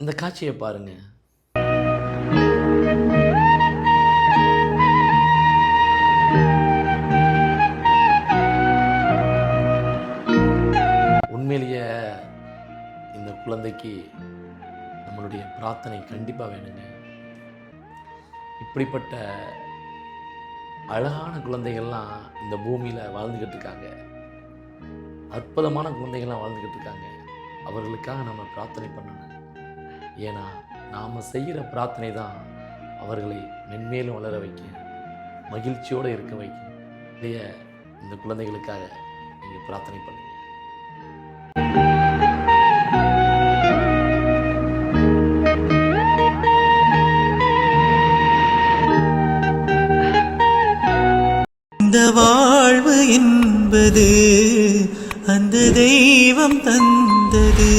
இந்த காட்சியை பாருங்க. உண்மையிலேயே இந்த குழந்தைக்கு நம்மளுடைய பிரார்த்தனை கண்டிப்பாக வேணுங்க. இப்படிப்பட்ட அழகான குழந்தைகள்லாம் இந்த பூமியில் வாழ்ந்துக்கிட்டு இருக்காங்க. அற்புதமான குழந்தைகள்லாம் வாழ்ந்துக்கிட்டு இருக்காங்க. அவர்களுக்காக நம்ம பிரார்த்தனை பண்ணணும். ஏன்னா நாம் செய்கிற பிரார்த்தனை தான் அவர்களை மென்மேலும் வளர வைக்கும். மகிழ்ச்சியோடு இருக்க வைக்கும். இல்லைய இந்த குழந்தைகளுக்காக நீங்கள் பிரார்த்தனை பண்ணுங்க. இந்த வாழ்வு என்பது அந்த தெய்வம் தந்தது.